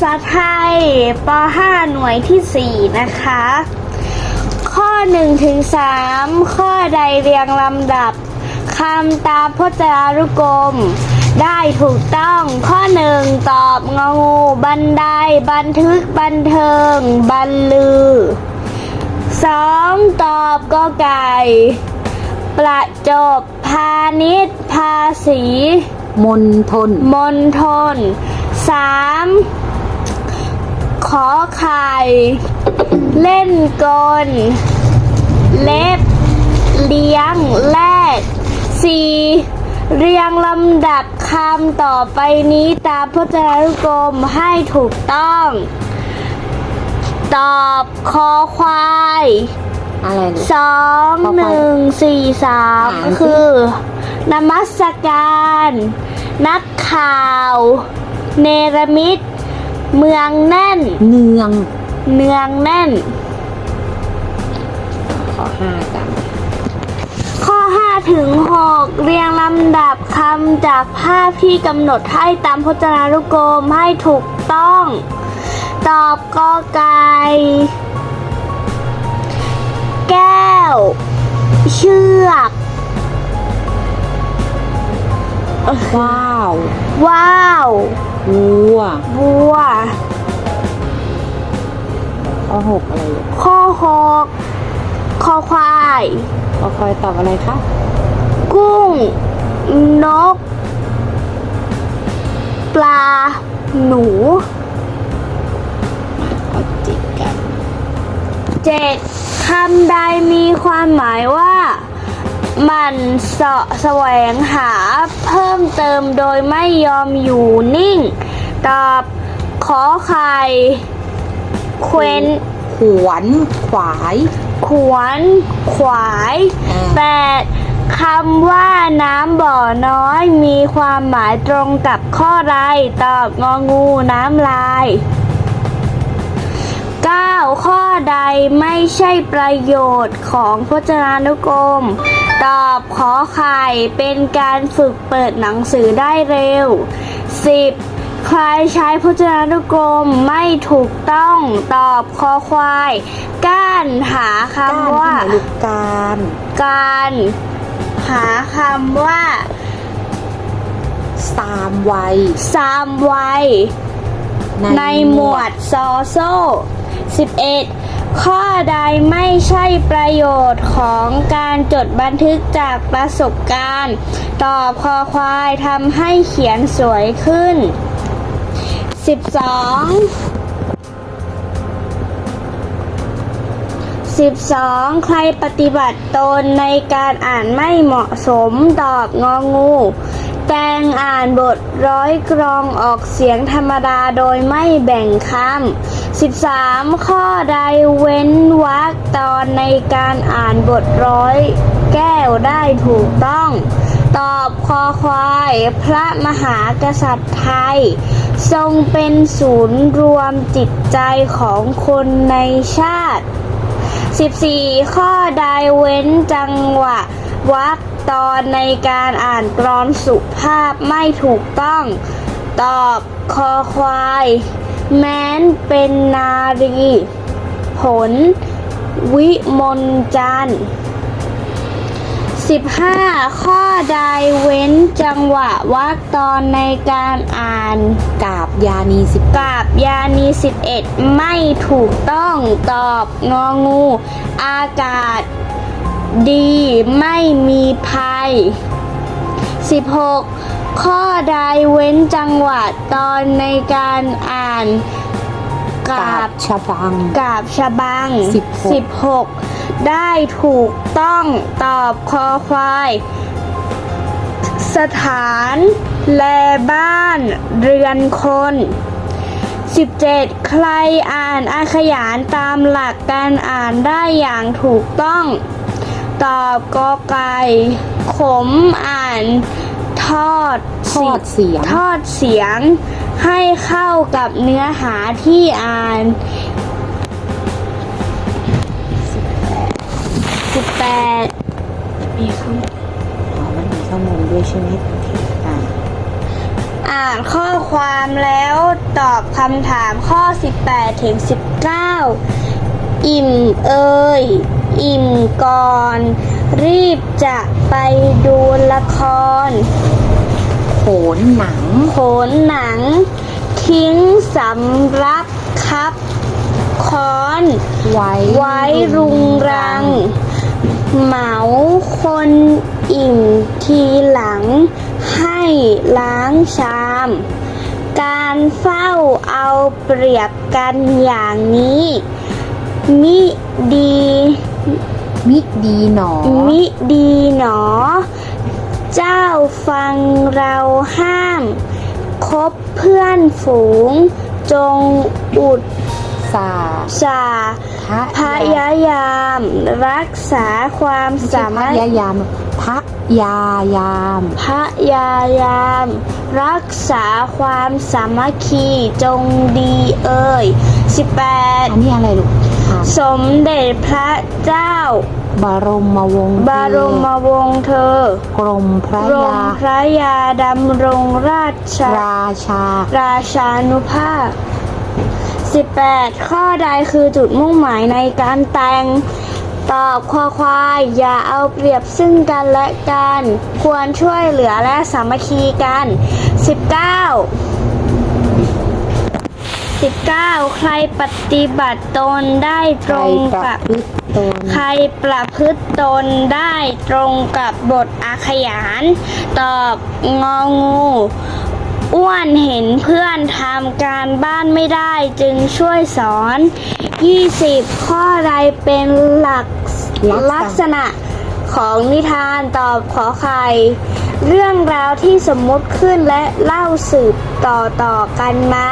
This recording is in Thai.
ษาไทยป .5 หน่วยที่ 4 นะคะ ข้อ1ถึง3ข้อใดเรียงลำดับคำตามพจนานุกรม ได้ถูกต้องข้อ 1 ตอบงองู บันได บันทึก บันเทิง บันลือ 2. ตอบกอไก่ ประจบ พาณิชย์ภาษีมนทนมณฑลสาม ขอไข่เล่นกล เล็บ เลี้ยงแลกสี่เรียงลำดับคำต่อไปนี้ตามพจนานุกรมให้ถูกต้อง ตอบคอควายอะไรเนี่ย สองต่อไปหนึ่งสี่สามอ่านสิ คือนมัสการ นักข่าว เนรมิต เมืองแน่น เนือง เนืองแน่น ขอห้ากันข้อ 5 ถึง 6 เรียงลำดับคำจากภาพที่กำหนดให้ตามพจนานุกรมให้ถูกต้อง ตอบกอไก่แก้ว เชือกว้าว ว้าว วัววัวข้อหกอะไรอะข้อหกคอควายข้อคอยตอบอะไรคะ กุ้ง นก ปลา หนูข้อเจ็ดกันเจ็ดคำใดมีความหมายว่า มันเสาะแสวงหาเพิ่มเติมโดยไม่ยอมอยู่นิ่ง ตอบขอไข่เคว้นขวนขวาย ขวนขวายอ่าแปดคำว่าน้ำบ่อน้อยมีความหมายตรงกับข้อใดตอบงองูน้ำลาย 9. ข้อใดไม่ใช่ประโยชน์ของพจนานุกรม ตอบขอไข่เป็นการฝึกเปิดหนังสือได้เร็ว 10. ใครใช้พจนานุกรมไม่ถูกต้องตอบคอควาย ก้านหาคำว่าก้นที่ไหนลูกการการหาคำว่าสามวัยสามวัยในหมวดซอโซ่ 11. ข้อใดไม่ใช่ประโยชน์ของการจดบันทึกจากประสบการณ์ ตอบคอควายทำให้เขียนสวยขึ้น 12 12. ใครปฏิบัติตนในการอ่านไม่เหมาะสมตอบงองู แตงอ่านบทร้อยกรองออกเสียงธรรมดาโดยไม่แบ่งคำ 13. ข้อใดเว้นวรรคตอนในการอ่านบทร้อยแก้วได้ถูกต้อง ตอบคอควาย พระมหากษัตริย์ไทย ทรงเป็นศูนย์รวมจิตใจของคนในชาติ 14 ข้อใดเว้นจังหวะวรรค ตอนในการอ่านกรอนสุภาพไม่ถูกต้อง ตอบคอควาย แม้นเป็นนารี ผล วิมลจันทร์15 ข้อใดเว้นจังหวะวรรคตอนในการอ่านกาบยานีสิบกาบยานี11 ไม่ถูกต้องตอบงองู อากาศ ดีไม่มีภัย 16 ข้อใดเว้นจังหวะตอนในการอ่านกกาาบบชะบังกาบชะบัง16 16 ได้ถูกต้องตอบคอควาย สถานแลบ้านเรือนคน 17. ใครอ่านอาขยานตามหลักการอ่านได้อย่างถูกต้อง ตอบกอไก่ขมอ่าน ทอดทอดเสียง ทอดเสียง ให้เข้ากับเนื้อหาที่อ่าน18มีคำอ๋อมันมีข้างบนด้วยใช่ไหมอ่าอ่านข้อความแล้วตอบคำถามข้อ 18 ถึง 19 อิ่มเอ่ยอิ่ม ก่อน รีบจะไปดูละคร โขนหนัง โขนหนัง ทิ้งสำรับครับค้อน ไว้ไว้รุงรัง เหมาคนอิ่มทีหลัง ให้ล้างชาม การเฝ้าเอาเปรียบกันอย่างนี้มิดี มิดีหนอ มิดีหนอ เจ้าฟังเราห้าม คบเพื่อนฝูง จงอุดสาสาทะพยายาม รักษาความสาพมารถยายามพะยายามพยายาม รักษาความสามัคคีจงดีเอ่ยอันนี้อะไรลูกอ่าน18 สมเด็จพระเจ้า บรมวงศ์บรมวงศ์เธอ กรมพระกรมยา พระยาดำรงราชราชา ราชานุภาพ 18 ข้อใดคือจุดมุ่งหมายในการแต่ง ตอบควาควาย อย่าเอาเปรียบซึ่งกันและกัน ควรช่วยเหลือและสามัคคีกัน 19 19 ใครปฏิบัติตนได้ตรงใคประกับ พฤติตนใครประพฤติตนได้ตรงกับบทอาขยาน ตอบงองู อ้วนเห็นเพื่อนทำการบ้านไม่ได้จึงช่วยสอน 20 ข้อใดเป็นหลักลัลักกษษณะณะของนิทานตอบขอไข่เรื่องราวที่สมมุติขึ้นและเล่าสืบต่อต่อๆกันมา